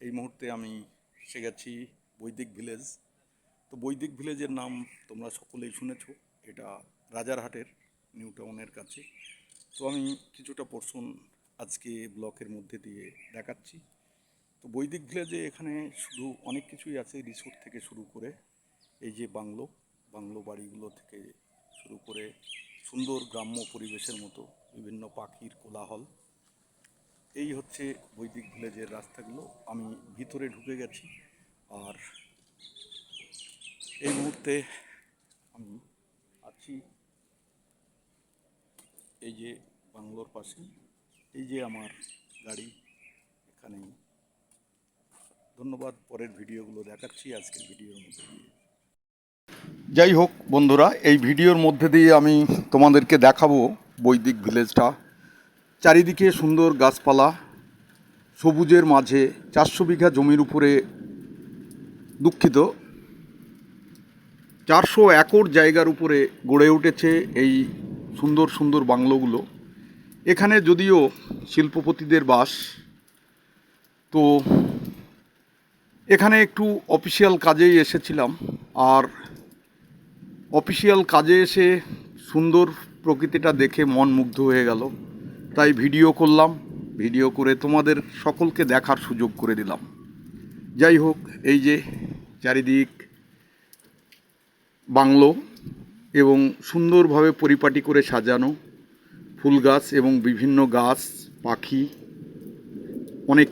এই মুহূর্তে আমি এসে গেছি বৈদিক ভিলেজ। তো বৈদিক ভিলেজের নাম তোমরা সকলেই শুনেছ, এটা রাজারহাটের, নিউ টাউনের কাছে। তো আমি কিছুটা পোর্শন আজকে ব্লকের মধ্যে দিয়ে দেখাচ্ছি। তো বৈদিক ভিলেজে এখানে শুধু অনেক কিছুই আছে রিসোর্ট থেকে শুরু করে, এই যে বাংলো বাংলো বাড়িগুলো থেকে শুরু করে সুন্দর গ্রাম্য পরিবেশের মতো বিভিন্ন পাখির কোলাহল। এই হচ্ছে বৈদিক ভিলেজের রাস্তাগুলো। আমি ভিতরে ঢুকে গেছি আর এই মুহূর্তে আমি আছি এই যে বাংলোর পাশে। এই যে আমার গাড়ি, এখানেই। ধন্যবাদ, পরের ভিডিওগুলো দেখাচ্ছি আজকের ভিডিওর মধ্যে যাই হোক বন্ধুরা, এই ভিডিওর মধ্যে দিয়ে আমি তোমাদেরকে দেখাবো বৈদিক ভিলেজটা। চারিদিকে সুন্দর গাছপালা, সবুজের মাঝে চারশো বিঘা জমির উপরে দুঃখিত। চারশো একর জায়গার উপরে গড়ে উঠেছে এই সুন্দর সুন্দর বাংলোগুলো। এখানে যদিও শিল্পপতিদের বাস, তো এখানে একটু অফিসিয়াল কাজেই এসেছিলাম আর অফিসিয়াল কাজে এসে সুন্দর প্রকৃতিটা দেখে মন মুগ্ধ হয়ে গেল। তাই ভিডিও করলাম, ভিডিও করে তোমাদের সকলকে দেখার সুযোগ করে দিলাম। যাই হোক, এই যে চারিদিক বাংলো এবং সুন্দরভাবে পরিপাটি করে সাজানো ফুল গাছ এবং বিভিন্ন গাছ, পাখি, অনেক